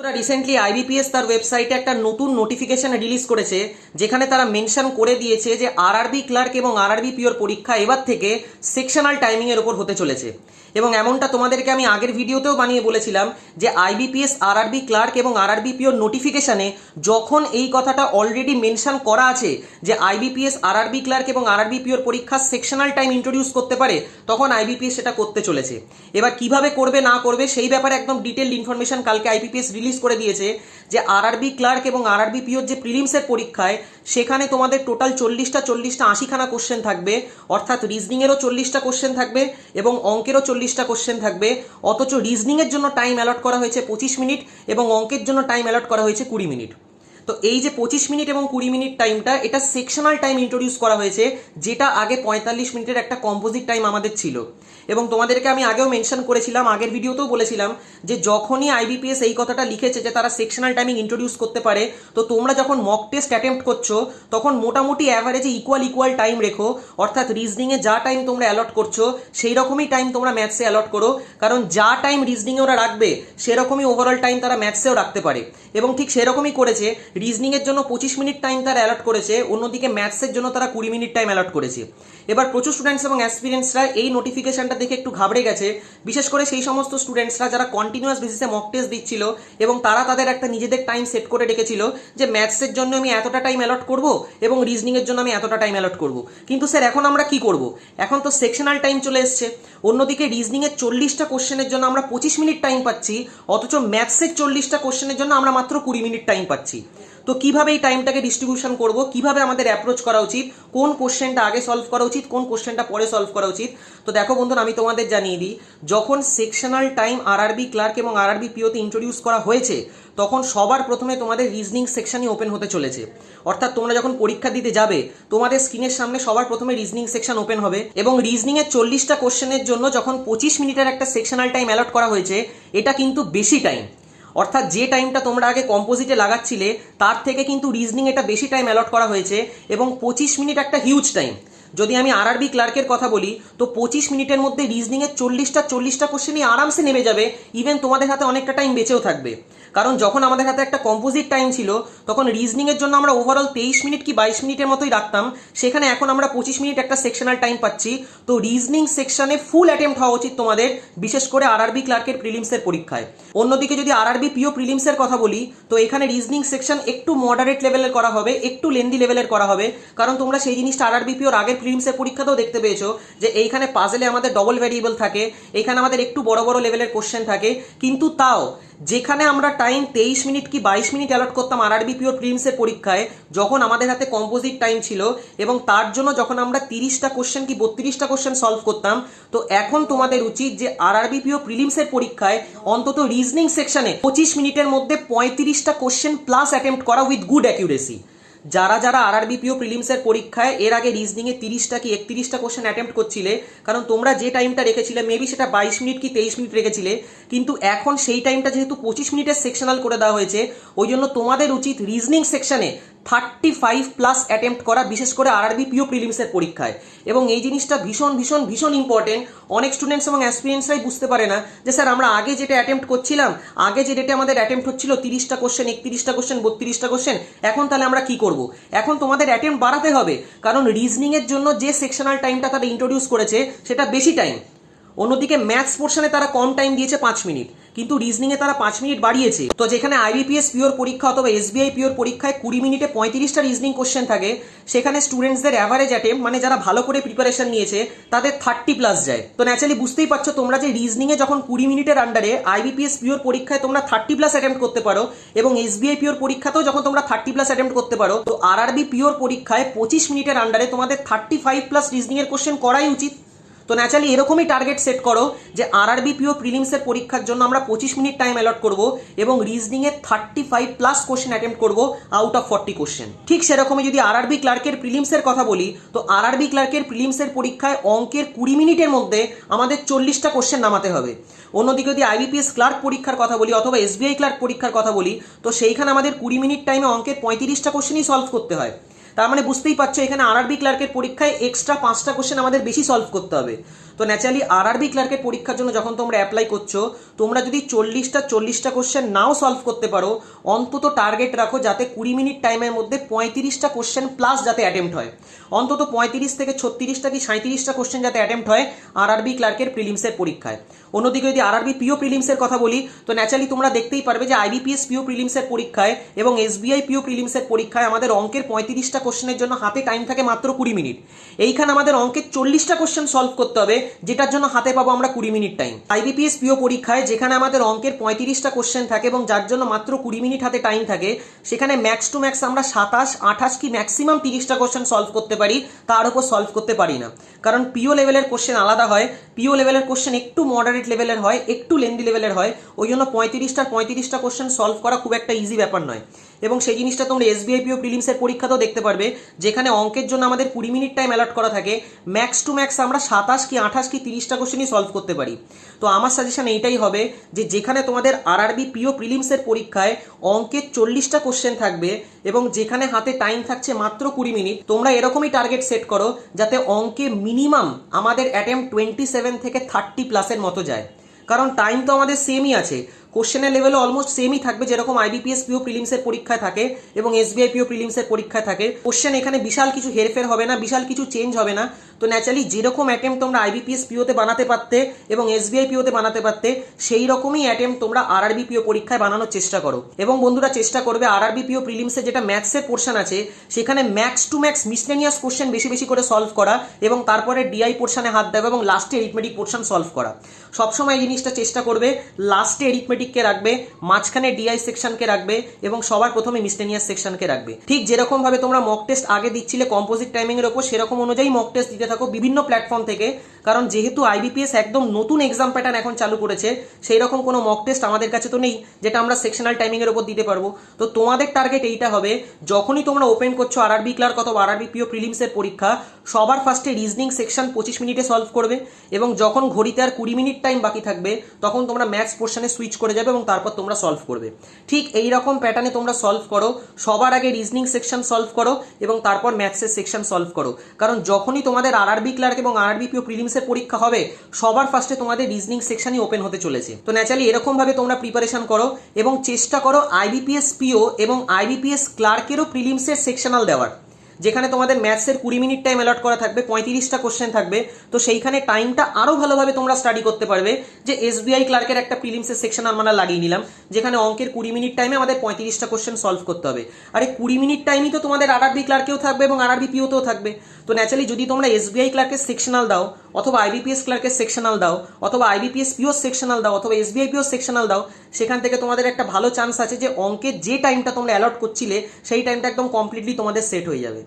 ওরা recently IBPS তার ওয়েবসাইটে একটা নতুন নোটিফিকেশন রিলিজ করেছে, যেখানে তারা মেনশন করে দিয়েছে যে আরআরবি ক্লার্ক এবং আরআরবি পিওর পরীক্ষা এবার থেকে সেকশনাল টাইমিংয়ের ওপর হতে চলেছে। এবং এমনটা তোমাদেরকে আমি আগের ভিডিওতেও বানিয়ে বলেছিলাম যে আইবিপিএস আরআরবি ক্লার্ক এবং আরআরবি পিওর নোটিফিকেশনে যখন এই কথাটা অলরেডি মেনশন করা আছে যে আইবিপিএস আরআরবি ক্লার্ক এবং আরআরবি পিওর পরীক্ষা সেকশনাল টাইম ইন্ট্রোডিউস করতে পারে, তখন আইবিপিএস সেটা করতে চলেছে। এবার কীভাবে করবে, না করবে, সেই ব্যাপারে একদম ডিটেলড ইনফরমেশন কালকে আইবিপিএস রিলিজ করে দিয়েছে। যে আরআরবি ক্লার্ক এবং আরআরবি পিওর যে প্রিলিমসের পরীক্ষায়, সেখানে তোমাদের টোটাল চল্লিশটা চল্লিশটা, আশিখানা কোশ্চেন থাকবে। অর্থাৎ রিজনিংয়েরও চল্লিশটা কোশ্চেন থাকবে এবং অঙ্কেরও চল্লিশটা কোশ্চেন থাকবে। অথচ রিজনিংয়ের জন্য টাইম অ্যালট করা হয়েছে পঁচিশ মিনিট এবং অঙ্কের জন্য টাইম অ্যালট করা হয়েছে কুড়ি মিনিট। তো এই যে পঁচিশ মিনিট এবং কুড়ি মিনিট টাইমটা, এটা সেকশনাল টাইম ইন্ট্রোডিউস করা হয়েছে, যেটা আগে পঁয়তাল্লিশ মিনিটের একটা কম্পোজিট টাইম আমাদের ছিল। এবং তোমাদেরকে আমি আগেও মেনশন করেছিলাম, আগের ভিডিওতেও বলেছিলাম যে যখনই আইবিপিএস এই কথাটা লিখেছে যে তারা সেকশনাল টাইমিং ইন্ট্রোডিউস করতে পারে, তো তোমরা যখন মক টেস্ট অ্যাটেম্প্ট করছ, তখন মোটামুটি অ্যাভারেজে ইকুয়াল ইকুয়াল টাইম রেখো। অর্থাৎ রিজনিংয়ে যা টাইম তোমরা অ্যালট করছ, সেই রকমই টাইম তোমরা ম্যাথসে অ্যালট করো। কারণ যা টাইম রিজনিংয়ে ওরা রাখবে, সেরকমই ওভারঅল টাইম তারা ম্যাথসেও রাখতে পারে। এবং ঠিক সেরকমই করেছে রিজনিংয়ের জন্য পঁচিশ মিনিট টাইম তারা অ্যালট করেছে, অন্যদিকে ম্যাথসের জন্য তারা কুড়ি মিনিট টাইম অ্যালট করেছে। এবার প্রচুর স্টুডেন্টস এবং অ্যাসপিরিয়েন্সরা এই নোটিফিকেশনটা দেখে একটু ঘাবড়ে গেছে, বিশেষ করে সেই সমস্ত স্টুডেন্টসরা যারা কন্টিনিউয়াস বেসিসে মক টেস্ট দিচ্ছিল এবং তারা তাদের একটা নিজেদের টাইম সেট করে রেখেছিল যে ম্যাথসের জন্য আমি এতটা টাইম অ্যালট করব এবং রিজনিংয়ের জন্য আমি এতটা টাইম অ্যালট করব। কিন্তু স্যার এখন আমরা কি করব? এখন তো সেকশনাল টাইম চলে এসছে, অন্যদিকে রিজনিংয়ের চল্লিশটা কোশ্চেনের জন্য আমরা পঁচিশ মিনিট টাইম পাচ্ছি, অথচ ম্যাথসের চল্লিশটা কোশ্চেনের জন্য আমরা মাত্র কুড়ি মিনিট টাইম পাচ্ছি। তো কীভাবে এই টাইমটাকে ডিস্ট্রিবিউশন করব? কীভাবে আমাদের অ্যাপ্রোচ করা উচিত? কোন কোশ্চেনটা আগে সলভ করা উচিত? কোন কোশ্চেনটা পরে সলভ করা উচিত? তো দেখো বন্ধুরা, আমি তোমাদের জানিয়ে দিই, যখন সেকশনাল টাইম আরআরবি ক্লার্ক এবং আরআরবি পিওতে ইন্ট্রোডিউস করা হয়েছে, তখন সবার প্রথমে তোমাদের রিজনিং সেকশনই ওপেন হতে চলেছে। অর্থাৎ তোমরা যখন পরীক্ষা দিতে যাবে, তোমাদের স্ক্রিনের সামনে সবার প্রথমে রিজনিং সেকশন ওপেন হবে এবং রিজনিং এর চল্লিশটা কোশ্চেনের জন্য যখন পঁচিশ মিনিটের একটা সেকশনাল টাইম অ্যালট করা হয়েছে, এটা কিন্তু বেশি টাইম অর্থাৎ যে টাইমটা তোমরা আগে কম্পোজিটে লাগাচ্ছিলে, তার থেকে কিন্তু রিজনিং এটা বেশি টাইম অ্যালট করা হয়েছে এবং পঁচিশ মিনিট একটা হিউজ টাইম যদি আমি আরআরবি ক্লার্কের কথা বলি, তো পঁচিশ মিনিটের মধ্যে রিজনিংয়ের চল্লিশটা চল্লিশটা কোশ্চেনই আরামসে নেমে যাবে ইভেন তোমাদের হাতে অনেকটা টাইম বেঁচেও থাকবে। কারণ যখন আমাদের হাতে একটা কম্পোজিট টাইম ছিল, তখন রিজনিংয়ের জন্য আমরা ওভারঅল তেইশ মিনিট কি বাইশ মিনিটের মতোই রাখতাম। সেখানে এখন আমরা পঁচিশ মিনিট একটা সেকশনাল টাইম পাচ্ছি। তো রিজনিং সেকশনে ফুল অ্যাটেম্প হওয়া উচিত তোমাদের, বিশেষ করে আরআরবি ক্লার্কের প্রিলিমসের পরীক্ষায়। অন্যদিকে যদি আরআরবি পিও প্রিলিমসের কথা বলি, তো এখানে রিজনিং সেকশন একটু মডারেট লেভেলের করা হবে, একটু লেন্দি লেভেলের করা হবে। কারণ তোমরা সেই জিনিসটা আরআরবি পিওর আগের প্রিলিমসের পরীক্ষাতেও দেখতে পেয়েছ যে এইখানে পাজেলে আমাদের ডবল ভ্যারিয়েবল থাকে এখানে আমাদের একটু বড় বড় লেভেলের কোশ্চেন থাকে। কিন্তু তাও, যেখানে আমরা টাইম তেইশ মিনিট কি বাইশ মিনিট অ্যালট করতাম আরআরবি পিওর প্রিলিমসের পরীক্ষায়, যখন আমাদের হাতে কম্পোজিট টাইম ছিল এবং তার জন্য যখন আমরা তিরিশটা কোশ্চেন কি বত্রিশটা কোশ্চেন সলভ করতাম, তো এখন তোমাদের উচিত যে আরআরবি পিও প্রিলিমসের পরীক্ষায় অন্তত রিজনিং সেকশনে পঁচিশ মিনিটের মধ্যে পঁয়ত্রিশটা কোশ্চেন প্লাস অ্যাটেম্প্ট করা উইথ গুড অ্যাকিউরেসি যারা যারা আর আরবিপিও প্রিলিমসের পরীক্ষায়, এর আগে রিজনিংয়ে তিরিশটা কি একত্রিশটা কোশ্চেন অ্যাটেম্প্ট করছিলে, কারণ তোমরা যে টাইমটা রেখেছিলে মেবি সেটা বাইশ মিনিট কি তেইশ মিনিট রেখেছিলে, কিন্তু এখন সেই টাইমটা যেহেতু পঁচিশ মিনিটের সেকশনাল করে দেওয়া হয়েছে, ওই জন্য তোমাদের উচিত রিজনিং সেকশনে থার্টি ফাইভ প্লাস অ্যাটেম্প্ট করা, বিশেষ করে আরআরবি পিও প্রিলিমসের পরীক্ষায়। এবং এই জিনিসটা ভীষণ ভীষণ ভীষণ ইম্পর্টেন্ট অনেক স্টুডেন্টস এবং অ্যাসপিরিয়েন্সরাই বুঝতে পারে না যে, স্যার, আমরা আগে যেটা অ্যাটেম্প্ট করছিলাম, আগে যে ডেটে আমাদের অ্যাটেম্প্ট হচ্ছিল তিরিশটা কোশ্চেন একত্রিশটা কোশ্চেন বত্রিশটা কোশ্চেন এখন তাহলে আমরা কি করব? এখন তোমাদের অ্যাটেম্প্ট বাড়াতে হবে। কারণ রিজনিংয়ের জন্য যে সেকশনাল টাইমটা তারা ইন্ট্রোডিউস করেছে, সেটা বেশি টাইম অন্যদিকে ম্যাথস পোর্শনে তারা কম টাইম দিয়েছে পাঁচ মিনিট, কিন্তু রিজনিংয়ে তারা পাঁচ মিনিট বাড়িয়েছে। তো যেখানে আইবিপিএস পিওর পরীক্ষা অথবা এসবিআই পিওর পরীক্ষায় কুড়ি মিনিটে পঁয়ত্রিশটা রিজনিং কোশ্চেন থাকে, সেখানে স্টুডেন্টসদের অ্যাভারেজ অ্যাটেম মানে যারা ভালো করে প্রিপারেশন নিয়েছে, তাদের থার্টি প্লাস যায়। তো ন্যাচারালি বুঝতেই পারছ তোমরা যে রিজনিংয়ে যখন কুড়ি মিনিটের আন্ডারে আইবিপিএস পিওর পরীক্ষায় তোমরা থার্টি প্লাস অ্যাটেম্প করতে পারো, এবং এসবিআই পিওর পরীক্ষাতেও যখন তোমরা থার্টি প্লাস অ্যাটেম্প করতে পারো, তো আরআরবি পিওর পরীক্ষায় পঁচিশ মিনিটের আন্ডারে তোমাদের থার্টি ফাইভ প্লাস রিজনিংয়ের কোশ্চেন করাই উচিত। তো ন্যাচারালি এরকমই টার্গেট সেট করো যে আরআরবি পিও প্রিলিমসের পরীক্ষার জন্য আমরা পঁচিশ মিনিট টাইম অ্যালট করব এবং রিজনিংয়ে thirty five plus question attempt করব আউট অফ ফর্টি কোশ্চেন ঠিক সেরকমই যদি আরআরবি ক্লার্কের প্রিলিমসের কথা বলি, তো আরআরবি ক্লার্কের প্রিলিমসের পরীক্ষায় অঙ্কের কুড়ি মিনিটের মধ্যে আমাদের চল্লিশটা কোশ্চেন নামাতে হবে। অন্যদিকে যদি আইবিপিএস ক্লার্ক পরীক্ষার কথা বলি অথবা এসবিআই ক্লার্ক পরীক্ষার কথা বলি, তো সেইখানে আমাদের কুড়ি মিনিট টাইমে অঙ্কের পঁয়ত্রিশটা কোশ্চেনই সলভ করতে হয়। তার মানে বুঝতেই পারছ, এখানে আরআরবি ক্লার্কের পরীক্ষায় এক্সট্রা পাঁচটা কোশ্চেন আমাদের বেশি সলভ করতে হবে। তো ন্যাচারালি আরআরবি ক্লার্কের পরীক্ষার জন্য যখন তোমরা অ্যাপ্লাই করছ, তোমরা যদি চল্লিশটা চল্লিশটা কোশ্চেন নাও সলভ করতে পারো, অন্তত টার্গেট রাখো যাতে কুড়ি মিনিট টাইমের মধ্যে পঁয়ত্রিশটা কোশ্চেন প্লাস যাতে অ্যাটেম্প্ট হয়। অন্তত পঁয়ত্রিশ থেকে ছত্রিশটা কি সাঁত্রিশটা কোশ্চেন যাতে অ্যাটেম্প্ট হয় আরআরবি ক্লার্কের প্রিলিমসের পরীক্ষায়। অন্যদিকে যদি আরআরবি পিও প্রিলিমসের কথা বলি, তো ন্যাচারালি তোমরা দেখতেই পারবে যে আইবিপিএস পিও প্রিলিমসের পরীক্ষায় এবং এসবিআই পিও প্রিলিমসের পরীক্ষায় আমাদের অঙ্কের পঁয়ত্রিশটা কোশ্চেনের জন্য হাতে টাইম থাকে মাত্র কুড়ি মিনিট। এইখানে আমাদের অঙ্কের চল্লিশটা কোশ্চেন সলভ করতে হবে, যেটার জন্য হাতে পাবো আমরা কুড়ি মিনিট টাইম আইবিপিএস পিও পরীক্ষায় যেখানে আমাদের অঙ্কের পঁয়ত্রিশটা কোশ্চেন থাকে এবং যার জন্য মাত্র কুড়ি মিনিট হাতে টাইম থাকে, সেখানে ম্যাক্স টু ম্যাক্স আমরা সাতাশ, আঠাশ কি ম্যাক্সিমাম তিরিশটা কোশ্চেন সলভ করতে পারি, তার উপর সলভ করতে পারি না। কারণ পিও লেভেলের কোশ্চেন আলাদা হয় পিও লেভেলের কোশ্চেন একটু মডারেট লেভেলের হয়, একটু লেন্দি লেভেলের হয়, ওই জন্য পঁয়ত্রিশটার পঁয়ত্রিশটা কোশ্চেন সলভ করা খুব একটা ইজি ব্যাপার নয়। এবং সেই জিনিসটা তোমরা এসবিআই পিও প্রিলিমসের পরীক্ষাতেও দেখতে পারবে, যেখানে অঙ্কের জন্য আমাদের কুড়ি মিনিট টাইম অ্যালট করা থাকে। ম্যাক্স টু ম্যাক্স আমরা সাতাশ কি আঠাশ কি তিরিশটা কোশ্চেনই সলভ করতে পারি। তো আমার সাজেশন এইটাই হবে যে যেখানে তোমাদের আরআরবি পিও প্রিলিমসের পরীক্ষায় অঙ্কের চল্লিশটা কোশ্চেন থাকবে এবং যেখানে হাতে টাইম থাকছে মাত্র কুড়ি মিনিট তোমরা এরকমই টার্গেট সেট করো যাতে অঙ্কে মিনিমাম আমাদের অ্যাটেম্প টোয়েন্টি সেভেন থেকে থার্টি প্লাসের মতো যায়। কারণ টাইম তো আমাদের সেমই আছে। কোশ্চেনের লেভেলও অলমোস্ট সেমই থাকবে, যেরকম আইবিপিএস পিও প্রিলিমসের পরীক্ষায় থাকে এবং এসবিআই পিও প্রিলিমসের পরীক্ষায় থাকে। কোশ্চেন এখানে বিশাল কিছু হেরফের হবে না, বিশাল কিছু চেঞ্জ হবে না। তো ন্যাচারালি যেরকম অ্যাটেম্প তোমরা আইবিপিএস পিওতে বানাতে পারতে এবং এসবিআই পিওতে বানাতে পারতে, সেই রকমই অ্যাটেম্প তোমরা আরআরবি পিও পরীক্ষায় বানানোর চেষ্টা করো। এবং বন্ধুরা চেষ্টা করবে আরআরবি পিও প্রিলিমসে যেটা ম্যাথসের পোর্শন আছে, সেখানে max to max miscellaneous question বেশি বেশি করে সলভ করা এবং তারপরে ডিআই পোর্শনে হাত দেওয়া এবং লাস্টে এরিথমেটিক পোর্শন সলভ করা। সবসময় এই জিনিসটা চেষ্টা করবে লাস্টে এরিথমেটিককে রাখবে, মাঝখানে ডিআই সেকশনকে রাখবে এবং সবার প্রথমে মিসলেনিয়াস সেকশনকে রাখবে। ঠিক যেরকম ভাবে তোমরা মক টেস্ট আগে দিচ্ছিলে কম্পোজিট টাইমিং এর উপর সেরকম অনুযায়ী মক টেস্ট দিতে থাকো বিভিন্ন প্ল্যাটফর্ম থেকে। কারণ যেহেতু আইবিপিএস একদম নতুন এক্সাম প্যাটার্ন এখন চালু করেছে সেই রকম কোনো মক টেস্ট আমাদের কাছে তো নেই, যেটা আমরা সেকশনাল টাইমিং এর উপর দিতে পারব। তো তোমাদের টার্গেট এইটা হবে, যখনই তোমরা ওপেন করছ আর আরআরবি ক্লার্ক অথবা আরআরবি পিও প্রিলিমসের পরীক্ষা, সবার ফার্স্টে রিজনিং সেকশন পঁচিশ মিনিটে সলভ করবে এবং যখন ঘড়িতে আর কুড়ি মিনিট টাইম বাকি থাকবে, তখন তোমরা ম্যাথস পোর্শনে সুইচ করে যাবে এবং তারপর তোমরা সলভ করবে। ঠিক এই রকম প্যাটার্নে তোমরা সলভ করো, সবার আগে রিজনিং সেকশন সলভ করো এবং তারপর ম্যাথসের সেকশন সলভ করো। কারণ যখনই তোমাদের আর আরআরবি ক্লার্ক এবং আর আরআরবি পিও প্রিলিমসের পরীক্ষা হবে, সবার ফার্স্টে তোমাদের রিজনিং সেকশনই ওপেন হতে চলেছে। তো ন্যাচারালি এরকম ভাবে তোমরা প্রিপারেশন করো এবং চেষ্টা করো আইবিপিএস পিও এবং আইবিপিএস ক্লার্কেরও প্রিলিমসের সেকশনাল দেওয়ার। যেখানে তোমাদের ম্যাথসের কুড়ি মিনিট টাইম অ্যালট করা থাকবে, পঁয়ত্রিশটা কোশ্চেন থাকবে। তো সেইখানে টাইমটা আরও ভালোভাবে তোমরা স্টাডি করতে পারবে যে এসবিআই ক্লার্কের একটা প্রিলিমসের সেকশন আমরা লাগিয়ে নিলাম, যেখানে অঙ্কের কুড়ি মিনিট টাইমে আমাদের পঁয়ত্রিশটা কোশ্চেন সলভ করতে হবে। আর এই কুড়ি মিনিট টাইমই তো তোমাদের আরআরবি ক্লার্কেও থাকবে এবং আরআরবি পিওতেও থাকবে। তো ন্যাচারালি যদি তোমরা এসবিআই ক্লার্কের সেকশনাল দাও অথবা আইবিপিএস ক্লার্কের সেকশনাল দাও, অথবা আইবিপিএস পিওর সেকশনাল দাও, অথবা এসবিআই পিওর সেকশনাল দাও, সেখান থেকে তোমাদের একটা ভালো চান্স আছে যে অঙ্কের যে টাইমটা তোমরা অ্যালট করছিলে, সেই টাইমটা একদম কমপ্লিটলি তোমাদের সেট হয়ে যাবে।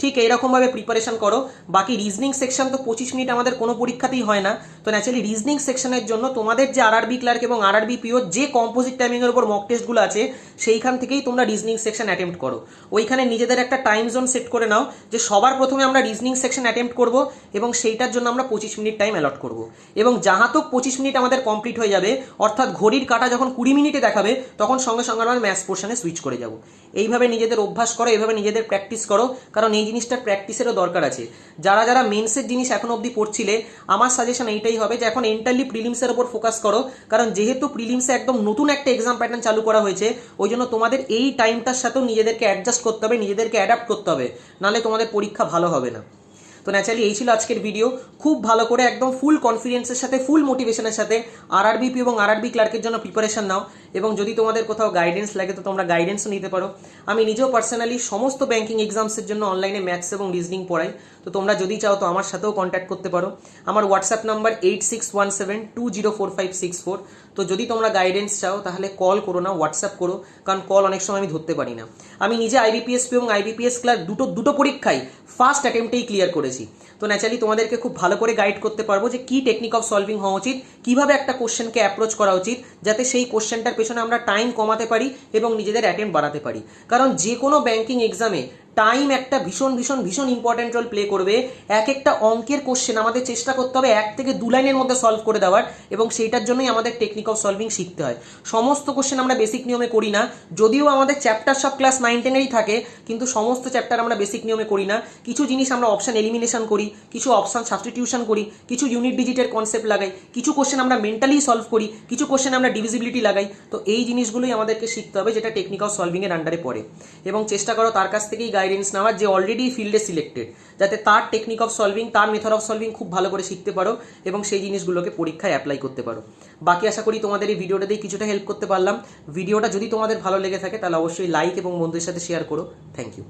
ঠিক এইরকমভাবে প্রিপারেশন করো। বাকি রিজনিং সেকশন তো পঁচিশ মিনিট আমাদের কোনো পরীক্ষাতেই হয় না। তো ন্যাচারালি রিজনিং সেকশনের জন্য তোমাদের যে আরআরবি ক্লার্ক এবং আরআরবি পিও যে কম্পোজিট টাইমিংয়ের উপর মক টেস্টগুলো আছে, সেইখান থেকেই তোমরা রিজনিং সেকশন অ্যাটেম্প্ট করো। ওইখানে নিজেদের একটা টাইম জোন সেট করে নাও, যে সবার প্রথমে আমরা রিজনিং সেকশন অ্যাটেম্প্ট করব এবং সেইটার জন্য আমরা পঁচিশ মিনিট টাইম অ্যালট করব। এবং যাহাতক পঁচিশ মিনিট আমাদের কমপ্লিট হয়ে যাবে, অর্থাৎ ঘড়ির কাটা যখন কুড়ি মিনিটে দেখাবে, তখন সঙ্গে সঙ্গে আমরা ম্যাথস পোর্শনে সুইচ করে যাব। এইভাবে নিজেদের অভ্যাস করো, এইভাবে নিজেদের প্র্যাকটিস করো। কারণ এই জিনিসটা প্র্যাকটিসেরও দরকার আছে। যারা যারা মেন্সের জিনিস এখন অবধি পড়ছিলে, আমার সাজেশন এইটাই হবে যে এখন এন্টারলি প্রিলিমসের ওপর ফোকাস করো, কারণ যেহেতু প্রিলিমসে একদম নতুন একটা এক্সাম প্যাটার্ন চালু করা হয়েছে, ওই জন্য তোমাদের এই টাইমটার সাথেও নিজেদেরকে অ্যাডজাস্ট করতে হবে, নিজেদেরকে অ্যাডাপ্ট করতে হবে, নাহলে তোমাদের পরীক্ষা ভালো হবে না। তো ন্যাচারালি এই ছিল আজকের ভিডিও খুব ভালো করে একদম ফুল কনফিডেন্সের সাথে ফুল মোটিভেশনের সাথে আরআরবিপি এবং আরআরবি ক্লার্কের জন্য প্রিপারেশন নাও। এবং যদি তোমাদের কোথাও গাইডেন্স লাগে, তো তোমরা গাইডেন্সও নিতে পারো। আমি নিজেও পার্সোনালি সমস্ত ব্যাঙ্কিং এক্সামসের জন্য অনলাইনে ম্যাথস এবং রিজনিং পড়াই। তো তোমরা যদি চাও, তো আমার সাথেও কন্ট্যাক্ট করতে পারো। আমার WhatsApp number eight six one seven two zero four five six four তো যদি তোমরা গাইডেন্স চাও, তাহলে কল করো না হোয়াটসঅ্যাপ করো। কারণ কল অনেক সময় আমি ধরতে পারি না। আমি নিজে আইবিপিএস এবং আইবিপিএস ক্লার্ক দুটো দুটো পরীক্ষায় ফার্স্ট অ্যাটেম্পটেই ক্লিয়ার করেছি। তো ন্যাচারালি তোমাদেরকে খুব ভালো করে গাইড করতে পারব যে কি টেকনিক অফ সলভিং হওয়া উচিত, কীভাবে একটা কোশ্চেনকে অ্যাপ্রোচ করা উচিত, যাতে সেই কোশ্চেনটার পেছনে আমরা টাইম কমাতে পারি এবং নিজেদের অ্যাটেম্প বাড়াতে পারি। কারণ যে কোনো ব্যাঙ্কিং এক্সামে টাইম একটা ভীষণ ভীষণ ভীষণ ইম্পর্টেন্ট রোল প্লে করবে। এক একটা অঙ্কের কোশ্চেন আমাদের চেষ্টা করতে হবে এক থেকে দু লাইনের মধ্যে সলভ করে দেওয়ার এবং সেইটার জন্যই আমাদের টেকনিক অফ সলভিং শিখতে হয়। সমস্ত কোশ্চেন আমরা বেসিক নিয়মে করি না। যদিও আমাদের চ্যাপ্টার সব ক্লাস নাইন টেনেরই থাকে, কিন্তু সমস্ত চ্যাপ্টার আমরা বেসিক নিয়মে করি না। কিছু জিনিস আমরা অপশন এলিমিনেশন করি, কিছু অপশান সাবস্টিটিউশন করি, কিছু ইউনিট ডিজিটের কনসেপ্ট লাগাই, কিছু কোশ্চেন আমরা মেন্টালি সলভ করি, কিছু কোশ্চেন আমরা ডিভিজিবিলিটি লাগাই। তো এই জিনিসগুলোই আমাদেরকে শিখতে হবে, যেটা টেকনিক অফ সলভিং এর আন্ডারে পড়ে। এবং চেষ্টা করো তার কাছ থেকেই গাইডেন্স নেওয়ার যে অলরেডি ফিল্ডে সিলেক্টেড যাতে তার টেকনিক অফ সলভিং তার মেথড অফ সলভিং খুব ভালো করে শিখতে পারো এবং সেই জিনিসগুলোকে পরীক্ষায় অ্যাপ্লাই করতে পারো। বাকি আশা করি তোমাদের এই ভিডিওটা ভিডিওটাতেই কিছুটা হেল্প করতে পারলাম। ভিডিওটা যদি তোমাদের ভালো লেগে থাকে, তাহলে অবশ্যই লাইক এবং বন্ধুদের সাথে শেয়ার করো। Thank you